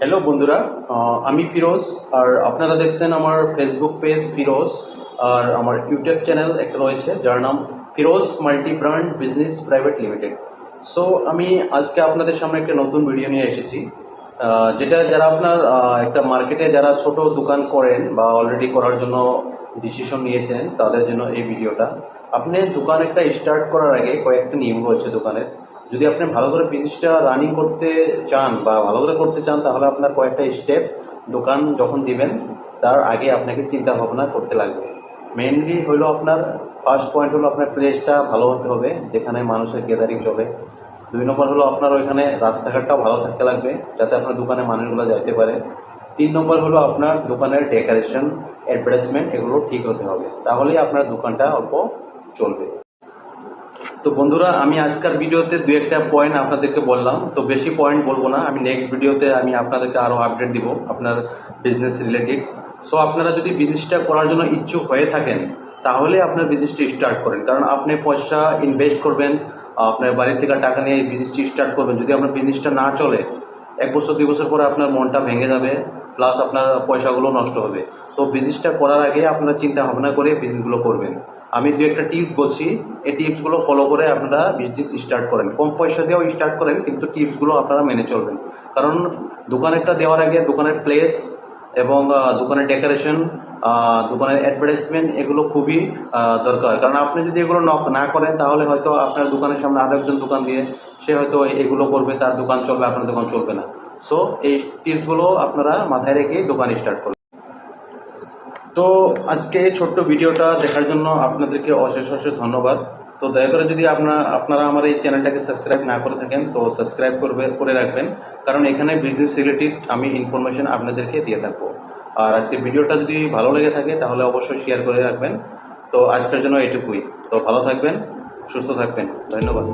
Hello বন্ধুরা। আমি ফিরোজ, আর আপনারা দেখছেন আমার ফেসবুক পেজ ফিরোজ, আর আমার ইউটিউব চ্যানেল একটা রয়েছে, যার নাম Firoz multi brand business private limited. So আমি আজকে আপনাদের সামনে একটা নতুন ভিডিও নিয়ে এসেছি যেটা যারা আপনার একটা মার্কেটে যারা ছোট দোকান করেন বা অলরেডি করার জন্য ডিসিশন নিয়েছেন, তাদের জন্য এই ভিডিওটা আপনি দোকান একটা স্টার্ট করার আগে কয়েকটা নিয়ম রয়েছে দোকানের। যদি আপনি ভালো করে বিজনেসটা রানিং করতে চান বা ভালো করে করতে চান, তাহলে আপনার কয়েকটা স্টেপ দোকান যখন দিবেন, তার আগে আপনাকে চিন্তা ভাবনা করতে লাগবে। মেইনলি হলো আপনার ফার্স্ট পয়েন্ট হলো আপনার প্লেসটা ভালো হতে হবে, যেখানে মানুষের গ্যাদারিং চলে। দুই নম্বর হলো আপনার ওইখানে রাস্তাঘাটটাও ভালো থাকতে লাগবে, যাতে আপনার দোকানে মানুষগুলো যাইতে পারে। তিন নম্বর হলো আপনার দোকানের ডেকোরেশন অ্যাডভার্টাইজমেন্ট এগুলো ঠিক হতে হবে। তাহলেই আপনার দোকানটা অল্প চলবে। তো বন্ধুরা, আমি আজকের ভিডিওতে দু একটা পয়েন্ট আপনাদেরকে বললাম। তো বেশি পয়েন্ট বলব না, আমি নেক্সট ভিডিওতে আমি আপনাদেরকে আরও আপডেট দিব আপনার বিজনেস রিলেটেড সো আপনারা যদি বিজনেসটা করার জন্য ইচ্ছুক হয়ে থাকেন, তাহলে আপনার বিজনেসটি স্টার্ট করেন। কারণ আপনি পয়সা ইনভেস্ট করবেন, আপনার বাড়ি থেকে টাকা নিয়ে বিজনেসটি স্টার্ট করবেন। যদি আপনার বিজনেসটা না চলে, এক বছর, দুই বছর পরে আপনার মনটা ভেঙে যাবে প্লাস আপনার পয়সাগুলো নষ্ট হবে। তো বিজনেসটা করার আগে আপনারা চিন্তা ভাবনা করে বিজনেসগুলো করবেন। আমি দু একটা টিপস বলছি। এই টিপসগুলো ফলো করে আপনারা বিজনেস স্টার্ট করেন। কম পয়সা দিয়েও স্টার্ট করেন, কিন্তু টিপসগুলো আপনারা মেনে চলবেন। কারণ দোকান একটা দেওয়ার আগে দোকানের প্লেস এবং দোকানের ডেকোরেশন দোকানের অ্যাডভার্টাইজমেন্ট এগুলো খুবই দরকার। কারণ আপনি যদি এগুলো ন- না করেন, তাহলে হয়তো আপনার দোকানের সামনে আরও একজন দোকান দিয়ে সে হয়তো এগুলো করবে, তার দোকান চলবে, আপনার দোকান চলবে না। সো এই টিপসগুলো আপনারা মাথায় রেখে দোকান স্টার্ট করবেন তো আজকে এই ছোট্ট ভিডিওটা দেখার জন্য আপনাদেরকে অশেষ অশেষ ধন্যবাদ। তো দয়া করে যদি আপনার আপনারা আমার এই চ্যানেলটাকে সাবস্ক্রাইব না করে থাকেন, তো সাবস্ক্রাইব করবে, করে রাখবেন। কারণ এখানে বিজনেস রিলেটেড আমি ইনফরমেশন আপনাদেরকে দিয়ে থাকব। আর আজকে ভিডিওটা যদি ভালো লেগে থাকে, তাহলে অবশ্যই শেয়ার করে রাখবেন। তো আজকের জন্য এটুকুই। তো ভালো থাকবেন, সুস্থ থাকবেন। ধন্যবাদ।